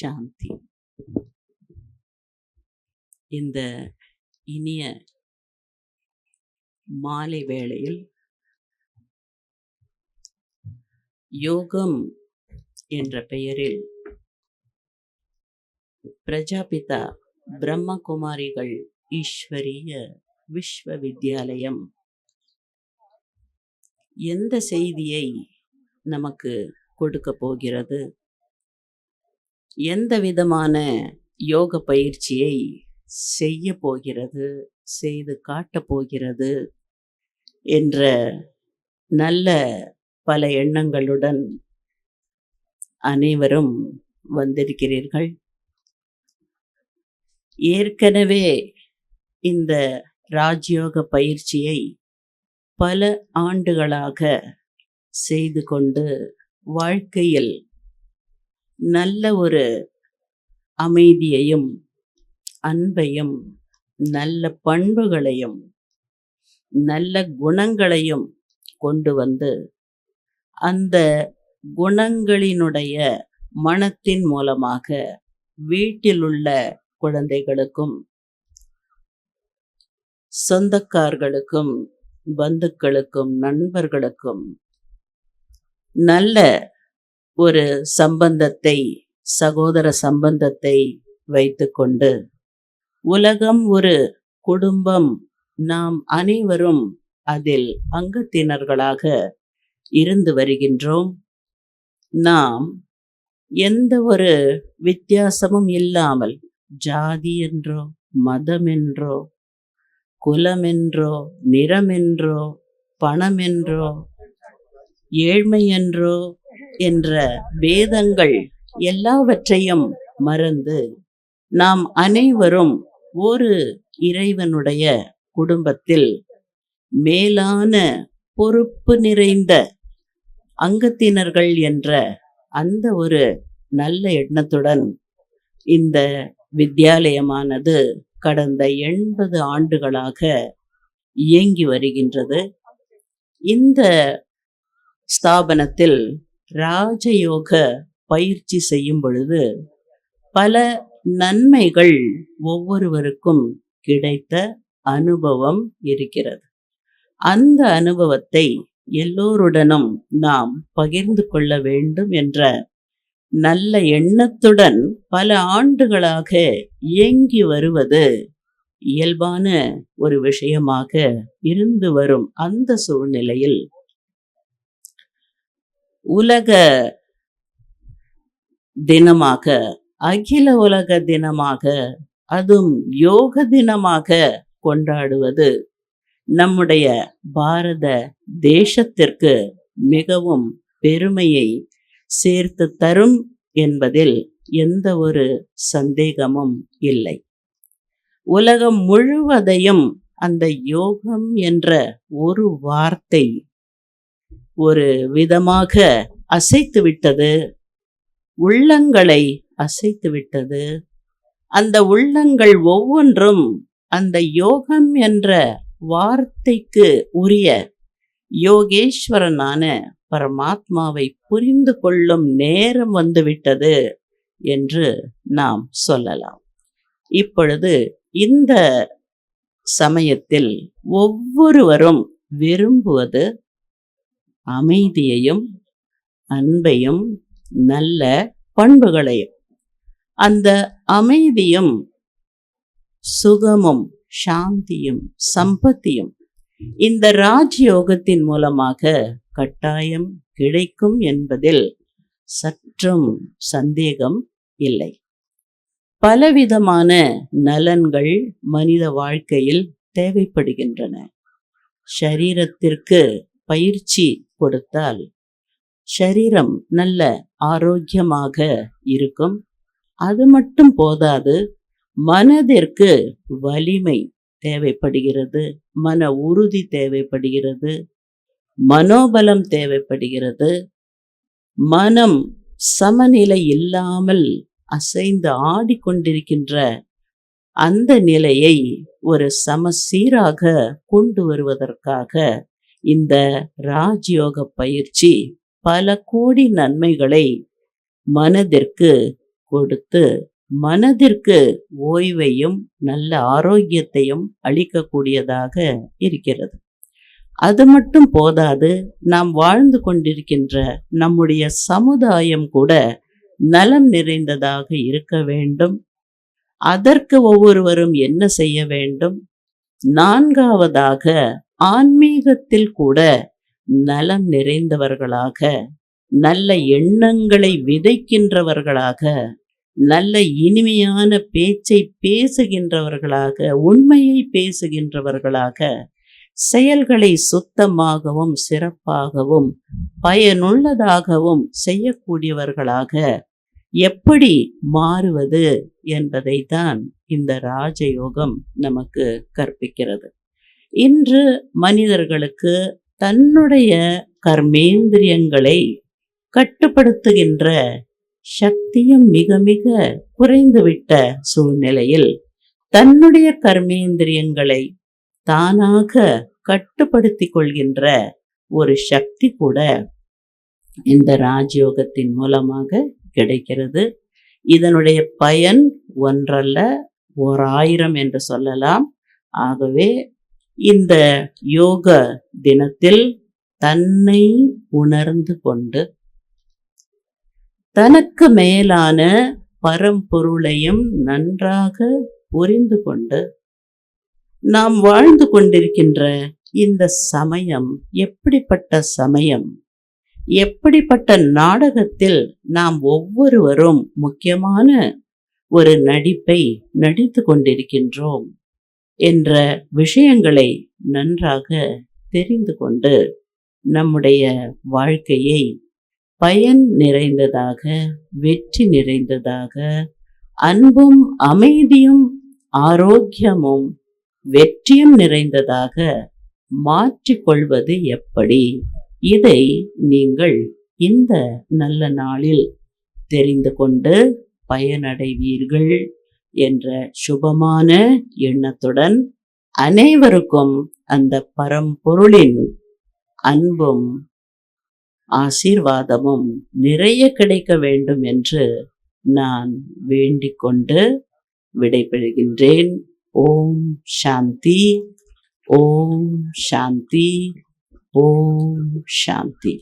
சாந்தி. இந்த இனிய மாலை வேளையில் யோகம் என்ற பெயரில் பிரஜாபிதா பிரம்மகுமாரிகள் ஈஸ்வரிய விஸ்வவித்யாலயம் எந்த செய்தியை நமக்கு கொடுக்க போகிறது? எந்த விதமான யோக பயிற்சியை செய்ய போகிறது செய்து காட்டப் போகிறது என்ற நல்ல பல எண்ணங்களுடன் அனைவரும் வந்திருக்கிறீர்கள். ஏற்கனவே இந்த ராஜயோக பயிற்சியை பல ஆண்டுகளாக செய்து கொண்டு வாழ்க்கையில் நல்ல ஒரு அமைதியையும் அன்பையும் நல்ல பண்புகளையும் நல்ல குணங்களையும் கொண்டு வந்து அந்த குணங்களினுடைய மனத்தின் மூலமாக வீட்டில் உள்ள குழந்தைகளுக்கும் சொந்தக்கார்களுக்கும் பந்துக்களுக்கும் நண்பர்களுக்கும் நல்ல ஒரு சம்பந்தத்தை சகோதர சம்பந்தத்தை வைத்துக்கொண்டு உலகம் ஒரு குடும்பம் நாம் அனைவரும் அதில் அங்கத்தினர்களாக இருந்து வருகின்றோம். நாம் எந்த ஒரு வித்தியாசமும் இல்லாமல் ஜாதி என்றோ மதம் என்றோ குலமென்றோ நிறமென்றோ பணமென்றோ ஏழ்மை என்றோ என்ற வேதங்கள் எல்லாவற்றையும் மறந்து நாம் அனைவரும் ஒரு இறைவனுடைய குடும்பத்தில் மேலான பொறுப்பு நிறைந்த அங்கத்தினர்கள் என்ற அந்த ஒரு நல்ல எண்ணத்துடன் இந்த வித்யாலயமானது கடந்த எண்பது ஆண்டுகளாக இயங்கி வருகின்றது. இந்த ஸ்தாபனத்தில் ராஜயோக பயிற்சி செய்யும் பொழுது பல நன்மைகள் ஒவ்வொருவருக்கும் கிடைத்த அனுபவம் இருக்கிறது. அந்த அனுபவத்தை எல்லோருடனும் நாம் பகிர்ந்து கொள்ள வேண்டும் என்ற நல்ல எண்ணத்துடன் பல ஆண்டுகளாக இயங்கி வருவது இயல்பான ஒரு விஷயமாக இருந்து வரும் அந்த சூழ்நிலையில் உலக தினமாக அகில உலக தினமாக அதுவும் யோக தினமாக கொண்டாடுவது நம்முடைய பாரத தேசத்திற்கு மிகவும் பெருமையை சேர்த்து தரும் என்பதில் எந்த ஒரு சந்தேகமும் இல்லை. உலகம் முழுவதையும் அந்த யோகம் என்ற ஒரு வார்த்தை ஒரு விதமாக அசைத்து விட்டது. உள்ளங்களை அசைத்து விட்டது. அந்த உள்ளங்கள் ஒவ்வொன்றும் அந்த யோகம் என்ற வார்த்தைக்கு உரிய யோகேஸ்வரனான பரமாத்மாவை புரிந்து கொள்ளும் நேரம் வந்துவிட்டது என்று நாம் சொல்லலாம். இப்பொழுது இந்த சமயத்தில் ஒவ்வொருவரும் விரும்புவது அமைதியையும் அன்பையும் நல்ல பண்புகளையும். அந்த அமைதியும் சுகமும் சாந்தியும் சம்பத்தியும் இந்த ராஜயோகத்தின் மூலமாக கட்டாயம் கிடைக்கும் என்பதில் சற்றும் சந்தேகம் இல்லை. பலவிதமான நலன்கள் மனித வாழ்க்கையில் தேவைப்படுகின்றன. சரீரத்திற்கு பயிற்சி கொடுத்தால் சரீரம் நல்ல ஆரோக்கியமாக இருக்கும். அது மட்டும் போதாது மனதிற்கு வலிமை தேவைப்படுகிறது மன உறுதி தேவைப்படுகிறது மனோபலம் தேவைப்படுகிறது மனம் சமநிலை இல்லாமல் அசைந்து ஆடிக்கொண்டிருக்கின்ற அந்த நிலையை ஒரு சமசீராக கொண்டு வருவதற்காக இந்த ராஜ்யோக பயிற்சி பல கோடி நன்மைகளை மனதிற்கு கொடுத்து மனதிற்கு ஓய்வையும் நல்ல ஆரோக்கியத்தையும் அளிக்கக்கூடியதாக இருக்கிறது. அது மட்டும் போதாது நாம் வாழ்ந்து கொண்டிருக்கின்ற நம்முடைய சமுதாயம் கூட நலம் நிறைந்ததாக இருக்க வேண்டும். அதற்கு ஒவ்வொருவரும் என்ன செய்ய வேண்டும்? நான்காவதாக ஆன்மீகத்தில் கூட நலம் நிறைந்தவர்களாக நல்ல எண்ணங்களை விதைக்கின்றவர்களாக நல்ல இனிமையான பேச்சை பேசுகின்றவர்களாக உண்மையை பேசுகின்றவர்களாக செயல்களை சுத்தமாகவும் சிறப்பாகவும் பயனுள்ளதாகவும் செய்யக்கூடியவர்களாக எப்படி மாறுவது என்பதை தான் இந்த ராஜயோகம் நமக்கு கற்பிக்கிறது. இன்று மனிதர்களுக்கு தன்னுடைய கர்மேந்திரியங்களை கட்டுப்படுத்துகின்ற சக்தியும் மிக மிக குறைந்துவிட்ட சூழ்நிலையில் தன்னுடைய கர்மேந்திரியங்களை தானாக கட்டுப்படுத்திக் கொள்கின்ற ஒரு சக்தி கூட இந்த ராஜயோகத்தின் மூலமாக கிடைக்கிறது. இதனுடைய பயன் ஒன்றல்ல ஓர் ஆயிரம் என்று சொல்லலாம். ஆகவே இந்த யோக தினத்தில் தன்னை உணர்ந்து கொண்டு தனக்கு மேலான பரம்பொருளையும் நன்றாக புரிந்து கொண்டு நாம் வாழ்ந்து கொண்டிருக்கின்ற இந்த சமயம் எப்படிப்பட்ட சமயம்? எப்படிப்பட்ட நாடகத்தில் நாம் ஒவ்வொருவரும் முக்கியமான ஒரு நடிப்பை நடித்து கொண்டிருக்கின்றோம்? என்ற விஷயங்களை நன்றாக தெரிந்து கொண்டு நம்முடைய வாழ்க்கையை பயன் நிறைந்ததாக வெற்றி நிறைந்ததாக அன்பும் அமைதியும் ஆரோக்கியமும் வெற்றியும் நிறைந்ததாக மாற்றிக்கொள்வது எப்படி? இதை நீங்கள் இந்த நல்ல நாளில் தெரிந்து கொண்டு பயனடைவீர்கள். என்ற சுபமான எண்ணத்துடன் அனைவருக்கும் அந்த பரம்பொருளின் அன்பும் ஆசீர்வாதமும் நிறைய கிடைக்க வேண்டும் என்று நான் வேண்டிக் கொண்டு விடைபெறுகின்றேன். ஓம் சாந்தி ஓம் சாந்தி ஓம் சாந்தி.